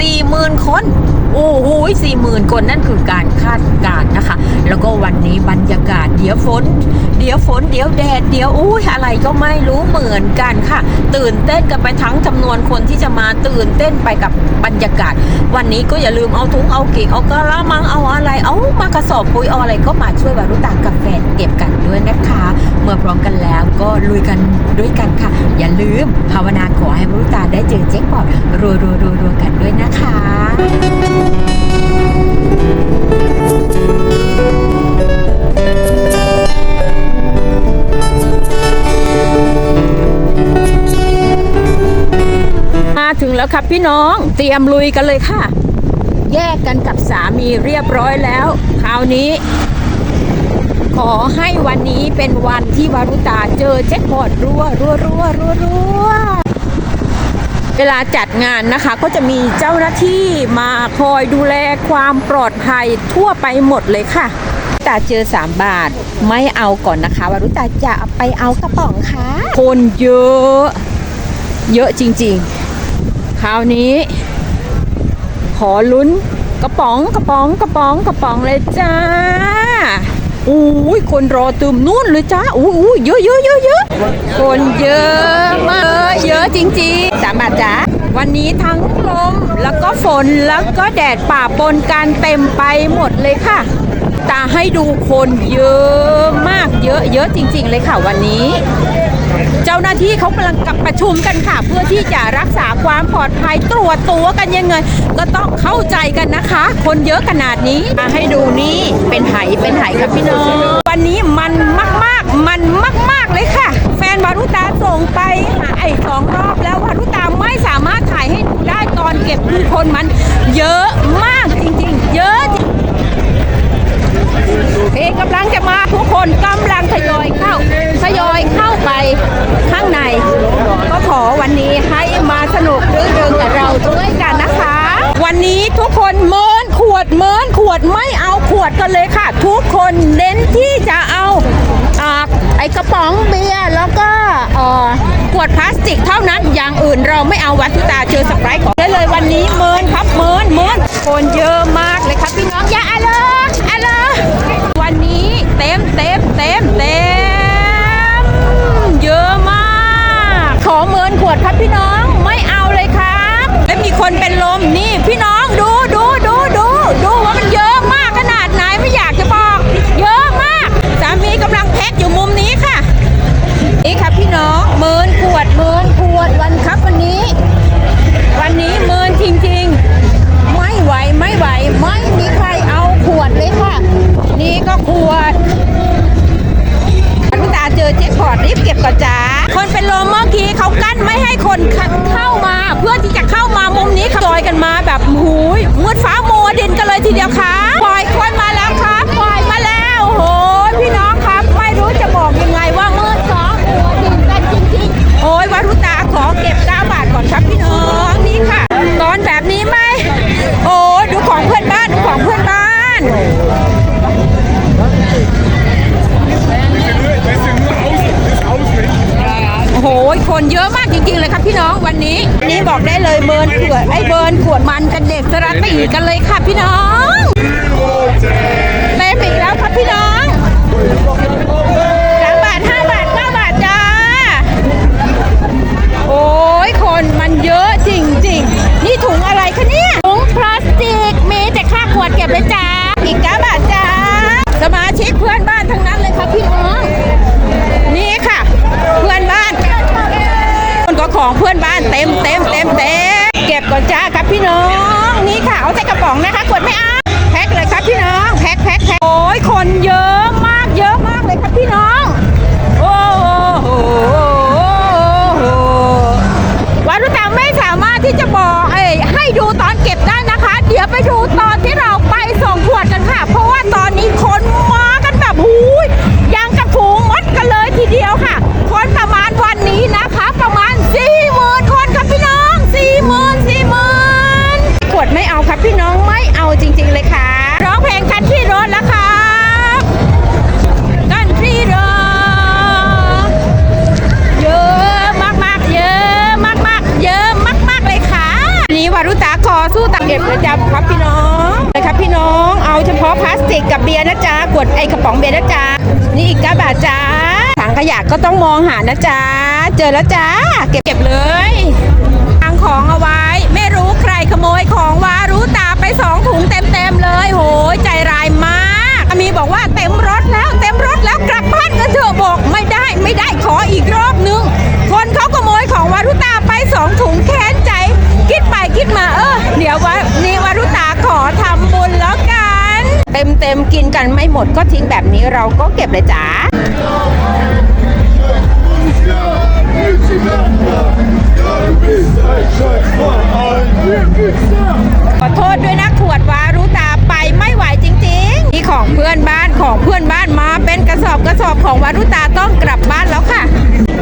40,000 คน โอ้โหสี่หมื่นคนนั่นคือการคาดการณ์นะคะ แล้วก็วันนี้บรรยากาศเดี๋ยวฝน เดี๋ยวฝน เดี๋ยวแดด เดี๋ยวอุ้ยอะไรก็ไม่รู้เหมือนกันค่ะ ตื่นเต้นกันไปทั้งจำนวนคนที่จะมาตื่นเต้นไปกับบรรยากาศ วันนี้ก็อย่าลืมเอาถุงเอาเก่งเอากระมังเอาอะไร เอามากระสอบปุ๋ยเอาอะไรก็มาช่วยวารุตากับแฟเก็บกันด้วยนะคะ เมื่อพร้อมกันแล้วก็ลุยกันด้วยกันค่ะ อย่าลืมภาวนาขอให้วารุตาได้เจอแจ็คพอตรัวๆๆๆกันด้วยนะคะมาถึงแล้วครับพี่น้องเตรียมลุยกันเลยค่ะ แยกกันกับสามีเรียบร้อยแล้ว คราวนี้ ขอให้วันนี้เป็นวันที่วารุตาเจอแจ็คพอตรัวรัวรัวรัวรัวเวลาจัดงานนะคะก็จะมีเจ้าหน้าที่มาคอยดูแลความปลอดภัยทั่วไปหมดเลยค่ะตาเจอ 3 บาทไม่เอาก่อนนะคะวารุตาจะไปเอากระป๋องค่ะ คนเยอะ เยอะจริงๆ คราวนี้ ขอลุ้นกระป๋องกระป๋องกระป๋องกระป๋องเลยจ้า อุ้ยคนรอตืมนู่นเลยจ้าอุ้ยเยอะเยอะเยอะเยอะคนเยอะมากเยอะจริงๆสามบาทจ้าวันนี้ทั้งลมแล้วก็ฝนแล้วก็แดดป่าปนกันเต็มไปหมดเลยค่ะตาให้ดูคนเยอะมากเยอะเยอะจริง ๆ เลยค่ะวันนี้ เจ้าหน้าที่เขากำลังกับประชุมกันค่ะ เพื่อที่จะรักษาความปลอดภัยตรวจตัวกันยังไง ก็ต้องเข้าใจกันนะคะ คนเยอะขนาดนี้มาให้ดูนี่เป็นไหเป็นไหครับพี่น้องวันนี้มันมากๆ มันมาก ๆเลยค่ะ แฟนวารุตาส่งไปหาไอ้สองรอบแล้ววารุตาไม่สามารถถ่ายให้ดูได้ตอนเก็บคือคนมัน เยอะมากจริงๆ เยอะจริง เพลงกำลังจะมาทุกคนกำลังทยอยเข้าทยอยเข้าไปข้างใน ก็ขอวันนี้ให้มาสนุกรื่นเริงกับเราด้วยกันนะคะ วันนี้ทุกคนเมินขวดเมินขวดไม่เอาขวดกันเลยค่ะ ทุกคนเน้นที่จะเอาอไอกระป๋องเบียร์แล้วก็ขวดพลาสติกเท่านั้นอย่างอื่นเราไม่เอาวัตถุตาเจอสไปร์ของได้เลยวันนี้เมินครับเมินเมินคนเยอะมากเลยครับพี่น้องอย่าอะไรอะไร วันนี้เต็มเต็มเต็มเต็มเยอะมาก ขอเมินขวดครับ พี่น้องไม่เอาเลยครับ และมีคนเป็นลมนี่พี่น้องดูดูดูดูดูว่ามันเยอะมากขนาดไหนไม่อยากจะบอก เยอะมากสามีกำลังแพ็คอยู่มุมนี้ค่ะนี่ครับพี่น้องเมินขวดเมินขวดวันครับวันนี้ วันนี้เมินจริง ๆ ไม่ไหวไม่ไหว ไม่มีใครเอาขวดเลยค่ะ นี่ก็ขวดอนุตาเจอเจ็คพอร์ตรีบเก็บก่อนจ้าคนเป็นลมเมื่อ คนเข้ามาเพื่อที่จะเข้ามามุมนี้จอยกันมาแบบหูยมืดฟ้ามัวดินกันเลยทีเดียวค่ะ คนเยอะมากจริงๆเลยครับพี่น้องวันนี้วันนี้บอกได้เลยเบิร์นขวดไอ้เบิร์นขวดมันกันเด็กสระตีกันเลยค่ะพี่น้องเต็มอีกแล้วครับพี่น้องสามบาทห้าบาทเก้าบาทจ้าโอ้ยคนมันเยอะจริงๆ นี่ถุงอะไรคะเนี่ยถุงพลาสติกมีแต่ค่าขวดเก็บเลยจ้าอีกเก้าบาทจ้าสมาชิกเพื่อนบ้าน ให้ดูตอาะพลาสติกกับเบียร์นะจ๊ะขวดไอกระป๋องเบียร์นะจ๊ะนี่อีก9บาทจ้าถังขยะก็ต้องมองหานะจ๊ะเจอแล้วจ้าเก็บเก็บเลยทางของเอาไว้ ไม่รู้ใครขโมยของวารู้ตาไปสองถุงเต็มๆเลยโหยใจร้ายมากมีบอกว่าเต็มรถแล้วเต็มรถแล้วกลับบ้านกันเถอะบอกไม่ได้ไม่ได้ขออีกรอบ ต็มเต็มกินกันไม่หมดก็ทิ้งแบบนี้เราก็เก็บเลยจ้าขอโทษด้วยนะขวดวารุตาไปไม่ไหวจริงๆนี่ของเพื่อนบ้านของเพื่อนบ้านมาเป็นกระสอบกระสอบของวารุตาต้องกลับบ้านแล้วค่ะ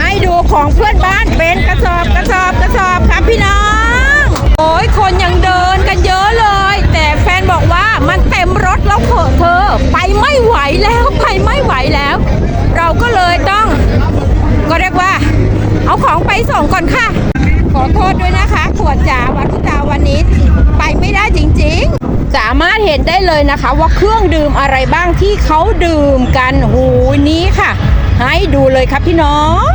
ให้ดูของเพื่อนบ้านเป็น เลยต้อง ก็เรียกว่า เอาของไปส่งก่อนค่ะ ขอโทษด้วยนะคะขวดจ๋าวัตุตาวันนี้ไปไม่ได้จริงๆ สามารถเห็นได้เลยนะคะ ว่าเครื่องดื่มอะไรบ้างที่เขาดื่มกันหูนี้ค่ะ ให้ดูเลยครับพี่น้อง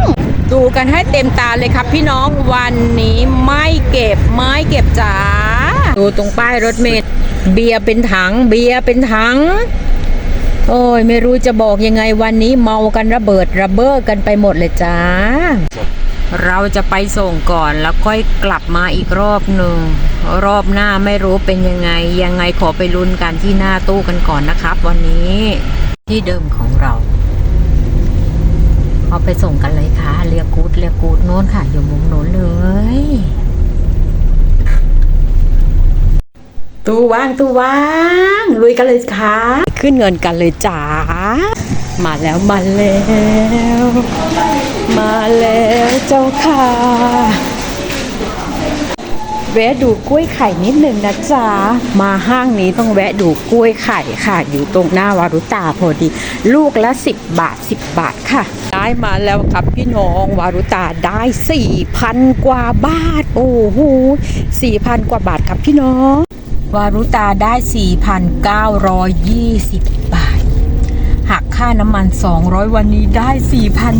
ดูกันให้เต็มตาเลยครับพี่น้องวันนี้ไม่เก็บไม่เก็บจ๋าดูตรงป้ายรถเมล์เบียร์เป็นถัง เบียร์เป็นถัง โอ้ย ไม่รู้จะบอกยังไงวันนี้เมากันระเบิดระเบ้อกันไปหมดเลยจ้า เราจะไปส่งก่อนแล้วค่อยกลับมาอีกรอบหนึ่งรอบหน้าไม่รู้เป็นยังไง ยังไงขอไปลุ้นกันที่หน้าตู้กันก่อนนะครับ วันนี้ที่เดิมของเราเอาไปส่งกันเลยค่ะเรียกกูดเรียกกูดโน้นค่ะ อยู่มุมโน้นเลยตู้ว่างตู้ว่างลุยกันเลยค่ะ ขึ้นเงินกันเลยจ๋ามาแล้วมาแล้ว มาแล้วเจ้าค่ะแวะดูกล้วยไข่นิดหนึ่งนะจ๊ะ มาห้างนี้ต้องแวะดูกล้วยไข่ค่ะ อยู่ตรงหน้าวารุตาพอดี ลูกละ 10 บาท 10 บาทค่ะ ได้มาแล้วครับพี่น้องวารุตาได้4,000 กว่าบาท โอ้โห4,000 กว่าบาทครับพี่น้อง วารุตาได้ 4,920 บาท หักค่าน้ำมัน 200 วันนี้ได้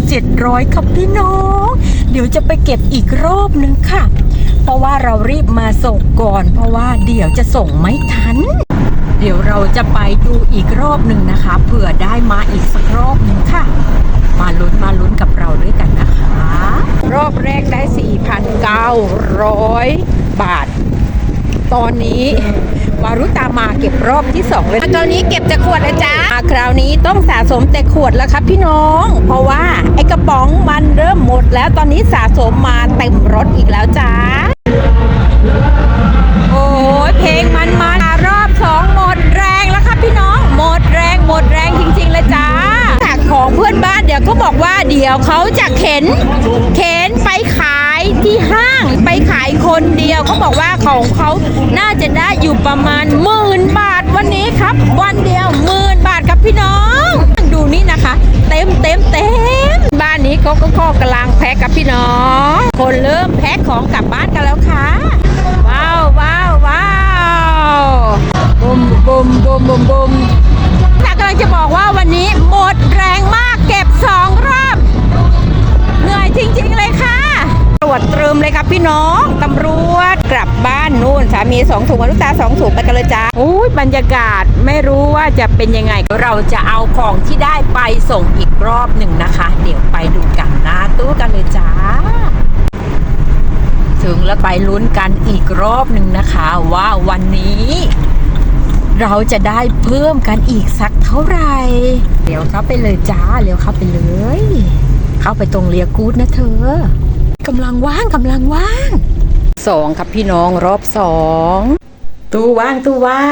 4,700 ครับพี่น้อง เดี๋ยวจะไปเก็บอีกรอบนึงค่ะ เพราะว่าเรารีบมาส่งก่อน เพราะว่าเดี๋ยวจะส่งไม่ทัน เดี๋ยวเราจะไปดูอีกรอบหนึ่งนะคะ เผื่อได้มาอีกสักรอบหนึ่งค่ะ มาลุ้นมาลุ้นกับเราด้วยกันนะคะ รอบแรกได้ 4,900 บาท ตอนนี้วารุตามาเก็บรอบที่สองเลยคราวนี้เก็บแต่ขวดนะจ๊ะคราวนี้ต้องสะสมแต่ขวดแล้วครับพี่น้อง เพราะว่าไอกระป๋องมันเริ่มหมดแล้วตอนนี้สะสมมาเต็มรถอีกแล้วจ้าโอ้ยเพลงมันมารอบสองหมดแรงแล้วครับพี่น้องหมดแรงหมดแรงจริงๆเลยจ้าจากของเพื่อนบ้านเดี๋ยวเขาบอกว่าเดี๋ยวเขาจะเข็น เข็นไปขายที่ห้างไปขายคนเดียวเขาบอกว่าของเขา น่าจะได้อยู่ประมาณหมื่นบาทวันนี้ครับ วันเดียวหมื่นบาทครับพี่น้อง ดูนี่นะคะ เต็มเต็มเต็มบ้านนี้เขาก็ข้อกำลังแพ็คกับพี่น้อง คนเริ่มแพ็คของกลับบ้านกันแล้วค่ะ ว้าวว้าวว้าวบุมบุมบุมบุมบุมแต่กำลังจะบอกว่าวันนี้หมดแรงมากเก็บสองรอบเหนื่อยจริง ๆ เลยค่ะตรวจเตรึมเลยครับพี่น้องตำรวจกลับบ้าน มีสองถุงมนุษย์ตาสองถุงไปกันเลยจ้าอุ้ยบรรยากาศไม่รู้ว่าจะเป็นยังไง เราจะเอาของที่ได้ไปส่งอีกรอบหนึ่งนะคะ เดี๋ยวไปดูกันน้าตู้กันเลยจ้า ถึงแล้วไปลุ้นกันอีกรอบหนึ่งนะคะ ว่าวันนี้ เราจะได้เพิ่มกันอีกสักเท่าไหร่เดี๋ยวเข้าไปเลยจ้าเดี๋ยวเข้าไปเลย เข้าไปตรงเรียกูดนะเธอกำลังว่างกำลังว่าง สองครับพี่น้องรอบสองตู้ว่างตู้ว่า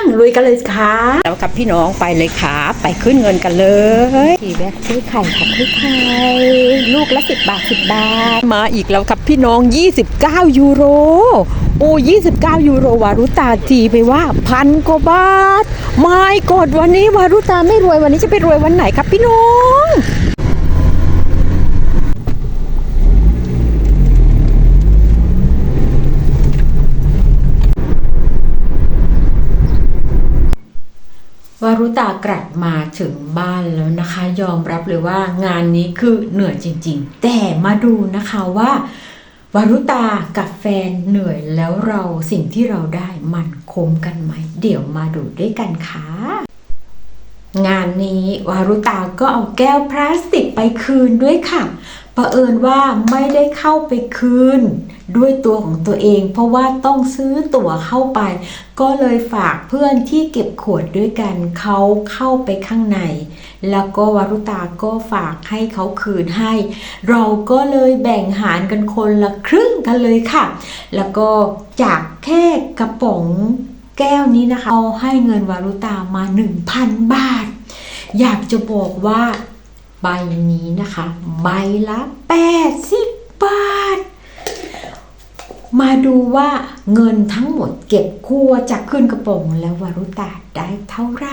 งลุยกันเลยค่ะแล้วครับพี่น้องไปเลยค่ะไปขึ้นเงินกันเลยทีแบกซื้อไข่ค่ะซื้อไข่ลูกละสิบบาทสิบบาท มาอีกแล้วครับพี่น้อง 29 ยูโร โอ้29 ยูโรวารุตาทีไปว่าพันกว่าบาท ไม่กดวันนี้วารุตาไม่รวยวันนี้จะไปรวยวันไหนครับพี่น้อง วารุตากลับมาถึงบ้านแล้วนะคะ ยอมรับเลยว่างานนี้คือเหนื่อยจริง ๆ แต่มาดูนะคะว่าวารุตากับแฟนเหนื่อยแล้วเราสิ่งที่เราได้มันคุ้มกันไหม เดี๋ยวมาดูด้วยกันค่ะงานนี้วารุตาก็เอาแก้วพลาสติกไปคืนด้วยค่ะ เผอิญว่าไม่ได้เข้าไปคืนด้วยตัวของตัวเอง เพราะว่าต้องซื้อตั๋วเข้าไป ก็เลยฝากเพื่อนที่เก็บขวดด้วยกันเขาเข้าไปข้างใน แล้วก็วารุตาก็ฝากให้เขาคืนให้ เราก็เลยแบ่งหารกันคนละครึ่งกันเลยค่ะ แล้วก็จากแค่กระป๋องแก้วนี้นะคะเอาให้เงินวารุตามา 1,000 บาท อยากจะบอกว่า ใบนี้นะคะ ใบละ 80 บาท มาดูว่าเงินทั้งหมดเก็บครัวจากขึ้นกระป๋องแล้ววารุตาได้เท่าไร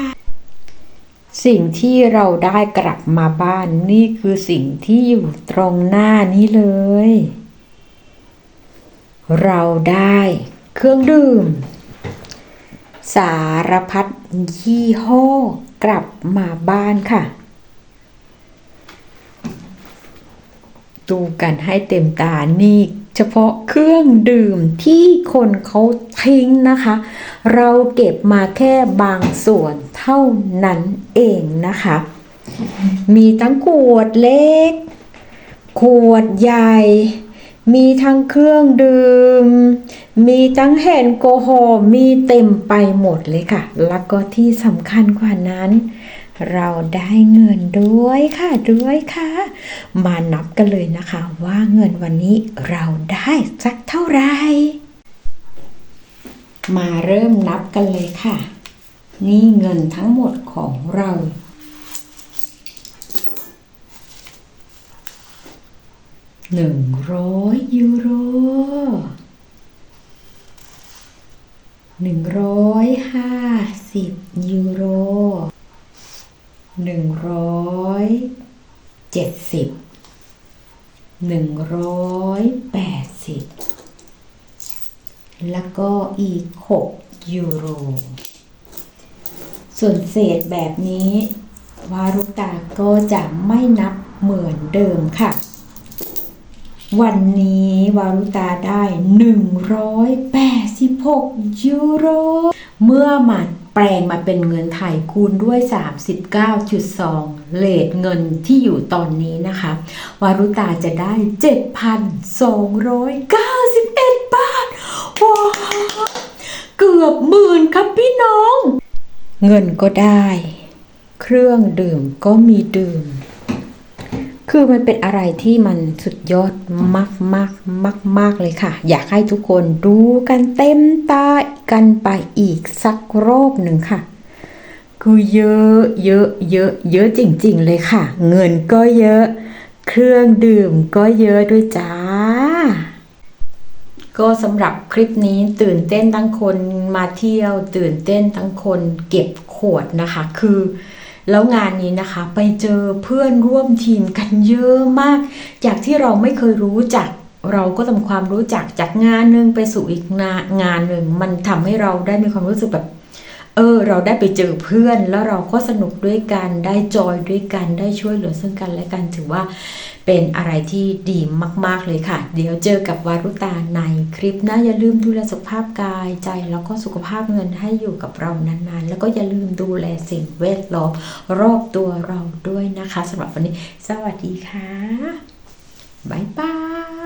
สิ่งที่เราได้กลับมาบ้านนี่คือสิ่งที่อยู่ตรงหน้านี้เลย เราได้เครื่องดื่ม สารพัดยี่ห้อกลับมาบ้านค่ะ ดูกันให้เต็มตานี่เฉพาะเครื่องดื่มที่คนเขาทิ้งนะคะ เราเก็บมาแค่บางส่วนเท่านั้นเองนะคะ มีทั้งขวดเล็ก ขวดใหญ่ มีทั้งเครื่องดื่ม มีทั้งแอลกอฮอล์มีเต็มไปหมดเลยค่ะ แล้วก็ที่สำคัญกว่านั้น เราได้เงินด้วยค่ะด้วยค่ะ มานับกันเลยนะคะว่าเงินวันนี้เราได้สักเท่าไหร่มาเริ่มนับกันเลยค่ะ นี่เงินทั้งหมดของเรา หนึ่งร้อยยูโรหนึ่งร้อยห้าสิบยูโร หนึ่งร้อยเจ็ดสิบหนึ่งร้อยแปดสิบแล้วก็อีกหกยูโร ส่วนเศษแบบนี้วารุตาก็จะไม่นับเหมือนเดิมค่ะ วันนี้วารุตาได้ 186 ยูโร เมื่อมา แปลงมาเป็นเงินไทยคูณด้วย 39.2 เลทเงินที่อยู่ตอนนี้นะคะ วารุตาจะได้ 7,291 บาท ว้าวเกือบหมื่นครับพี่น้อง เงินก็ได้ เครื่องดื่มก็มีดื่ม คือมันเป็นอะไรที่มันสุดยอดมากมากมากมากเลยค่ะ อยากให้ทุกคนดูกันเต็มตากันไปอีกสักรอบหนึ่งค่ะ คือเยอะเยอะเยอะเยอะจริง ๆ เลยค่ะ เงินก็เยอะ เครื่องดื่มก็เยอะด้วยจ้า ก็สำหรับคลิปนี้ตื่นเต้นทั้งคนมาเที่ยว ตื่นเต้นทั้งคนเก็บขวดนะคะ คือ แล้วงานนี้นะคะไปเจอเพื่อนร่วมทีมกันเยอะมาก จากที่เราไม่เคยรู้จัก เราก็ทำความรู้จักจากงานหนึ่งไปสู่อีกงานหนึ่งมันทำให้เราได้มีความรู้สึกแบบ เออ เราได้ไปเจอเพื่อนแล้วเราก็สนุกด้วยกัน ได้จอยด้วยกัน ได้ช่วยเหลือซึ่งกันและกัน ถือว่าเป็นอะไรที่ดีมาก ๆ เลยค่ะ เดี๋ยวเจอกับวารุตาในคลิปนะอย่าลืมดูแลสุขภาพกายใจ แล้วก็สุขภาพเงินให้อยู่กับเรานานๆ แล้วก็อย่าลืมดูแลสิ่งแวดล้อมรอบตัวเราด้วยนะคะสำหรับวันนี้ สวัสดีค่ะบ๊ายบาย